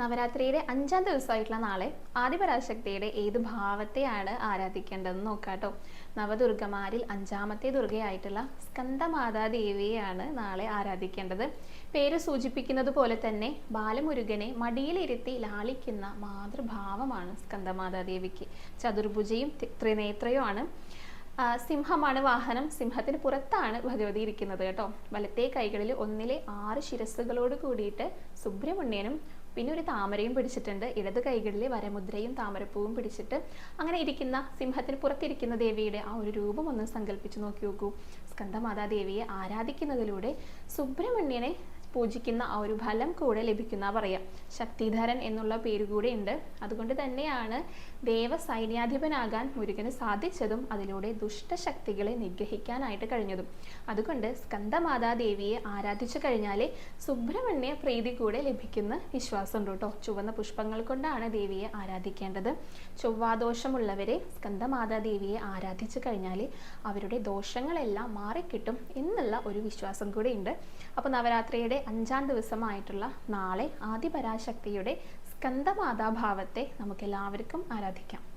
നവരാത്രിയുടെ അഞ്ചാം ദിവസമായിട്ടുള്ള നാളെ ആദിപരാശക്തിയുടെ ഏത് ഭാവത്തെയാണ് ആരാധിക്കേണ്ടതെന്ന് നോക്കാട്ടോ നവദുർഗമാരിൽ അഞ്ചാമത്തെ ദുർഗയായിട്ടുള്ള സ്കന്ദമാതാ ദേവിയെയാണ് നാളെ ആരാധിക്കേണ്ടത്. പേര് സൂചിപ്പിക്കുന്നത് പോലെ തന്നെ ബാലമുരുകനെ മടിയിലിരുത്തി ലാളിക്കുന്ന മാതൃഭാവമാണ് സ്കന്ദമാതാ ദേവിക്ക്. ചതുർഭുജയും ത്രിനേത്രയുമാണ്. സിംഹമാണ് വാഹനം. സിംഹത്തിന് പുറത്താണ് ഭഗവതി ഇരിക്കുന്നത് കേട്ടോ. വലത്തെ കൈകളിൽ ഒന്നിലെ ആറ് ശിരസ്സുകളോട് കൂടിയിട്ട് സുബ്രഹ്മണ്യനും പിന്നെ ഒരു താമരയും പിടിച്ചിട്ടുണ്ട്. ഇടത് കൈകളിൽ വരമുദ്രയും താമരപ്പൂവും പിടിച്ചിട്ട് അങ്ങനെ ഇരിക്കുന്ന സിംഹത്തിന് പുറത്തിരിക്കുന്ന ദേവിയുടെ ആ ഒരു രൂപം ഒന്ന് സങ്കല്പിച്ച് നോക്കി നോക്കൂ. സ്കന്ദമാതാ ദേവിയെ ആരാധിക്കുന്നതിലൂടെ സുബ്രഹ്മണ്യനെ പൂജിക്കുന്ന ആ ഒരു ഫലം കൂടെ ലഭിക്കുന്ന പറയാം. ശക്തിധരൻ എന്നുള്ള പേര് കൂടെ ഉണ്ട്. അതുകൊണ്ട് തന്നെയാണ് ദേവ സൈന്യാധിപനാകാൻ മുരുകന് സാധിച്ചതും അതിലൂടെ ദുഷ്ടശക്തികളെ നിഗ്രഹിക്കാനായിട്ട് കഴിഞ്ഞതും. അതുകൊണ്ട് സ്കന്ദമാതാദേവിയെ ആരാധിച്ചു കഴിഞ്ഞാൽ സുബ്രഹ്മണ്യ പ്രീതി കൂടെ ലഭിക്കുന്ന വിശ്വാസമുണ്ട് കേട്ടോ. ചുവന്ന പുഷ്പങ്ങൾ കൊണ്ടാണ് ദേവിയെ ആരാധിക്കേണ്ടത്. ചൊവ്വാദോഷമുള്ളവരെ സ്കന്ദമാതാദേവിയെ ആരാധിച്ചു കഴിഞ്ഞാൽ അവരുടെ ദോഷങ്ങളെല്ലാം മാറിക്കിട്ടും എന്നുള്ള ഒരു വിശ്വാസം കൂടെ ഉണ്ട്. അപ്പോൾ നവരാത്രിയുടെ അഞ്ചാം ദിവസമായിട്ടുള്ള നാളെ ആദിപരാശക്തിയുടെ സ്കന്ദമാതാഭാവത്തെ നമുക്ക് എല്ലാവർക്കും ആരാധിക്കാം.